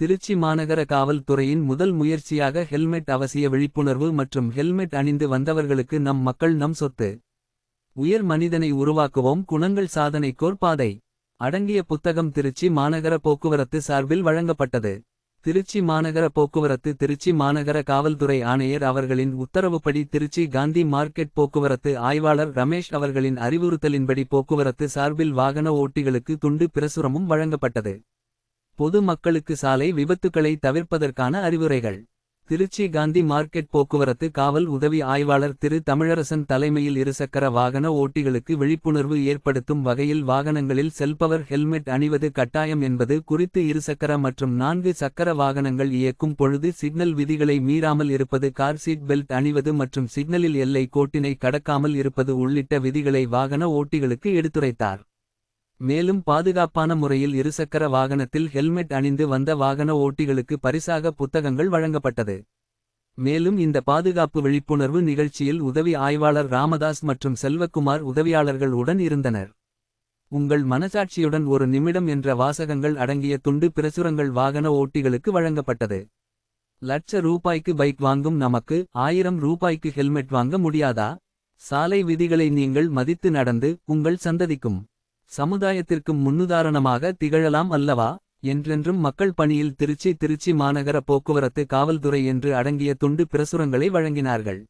திருச்சி மாநகர காவல்துறையின் முதல் முயற்சியாக ஹெல்மெட் அவசிய விழிப்புணர்வு மற்றும் ஹெல்மெட் அணிந்து வந்தவர்களுக்கு நம் மக்கள் நம் சொத்து. உயர் மனிதனை உருவாக்குவோம் குணங்கள் சாதனைக்கோர் பாதை. அடங்கிய புத்தகம் திருச்சி மாநகர போக்குவரத்து சார்பில் வழங்கப்பட்டது. திருச்சி மாநகர போக்குவரத்து திருச்சி மாநகர காவல்துறை ஆணையர் அவர்களின் உத்தரவுப்படி திருச்சி காந்தி மார்க்கெட் போக்குவரத்து ஆய்வாளர் ரமேஷ் அவர்களின் அறிவுறுத்தலின்படி போக்குவரத்து சார்பில் வாகன ஓட்டிகளுக்கு துண்டு பிரசுரமும் வழங்கப்பட்டது. பொது மக்களுக்கு சாலை விபத்துக்களை தவிர்ப்பதற்கான அறிவுரைகள். திருச்சி காந்தி மார்க்கெட் போக்குவரத்து காவல் உதவி ஆய்வாளர் திரு தமிழரசன் தலைமையில் இருசக்கர வாகன ஓட்டிகளுக்கு விழிப்புணர்வு ஏற்படுத்தும் வகையில் வாகனங்களில் செல்பவர் ஹெல்மெட் அணிவது கட்டாயம் என்பது குறித்து இருசக்கர மற்றும் நான்கு சக்கர வாகனங்கள் இயக்கும் பொழுது சிக்னல் விதிகளை மீறாமல் இருப்பது கார் சீட் பெல்ட் அணிவது மற்றும் சிக்னலில் எல்லை கோட்டினை கடக்காமல் இருப்பது உள்ளிட்ட விதிகளை வாகன ஓட்டிகளுக்கு எடுத்துரைத்தார். மேலும் பாதுகாப்பான முறையில் இருசக்கர வாகனத்தில் ஹெல்மெட் அணிந்து வந்த வாகன ஓட்டிகளுக்கு பரிசாக புத்தகங்கள் வழங்கப்பட்டது. மேலும் இந்த பாதுகாப்பு விழிப்புணர்வு நிகழ்ச்சியில் உதவி ஆய்வாளர் ராமதாஸ் மற்றும் செல்வக்குமார் உதவியாளர்கள் உடன் இருந்தனர். உங்கள் மனசாட்சியுடன் ஒரு நிமிடம் என்ற வாசகங்கள் அடங்கிய துண்டு பிரசுரங்கள் வாகன ஓட்டிகளுக்கு வழங்கப்பட்டது. லட்ச ரூபாய்க்கு பைக் வாங்கும் நமக்கு ஆயிரம் ரூபாய்க்கு ஹெல்மெட் வாங்க முடியாதா. சாலை விதிகளை நீங்கள் மதித்து நடந்து உங்கள் சந்ததிக்கும். சமுதாயத்திற்கும் முன்னுதாரணமாக திகழலாம் அல்லவா. என்றென்றும் மக்கள் பணியில் திருச்சி திருச்சி மாநகர போக்குவரத்து காவல்துறை என்று அடங்கிய துண்டு பிரசுரங்களை வழங்கினார்கள்.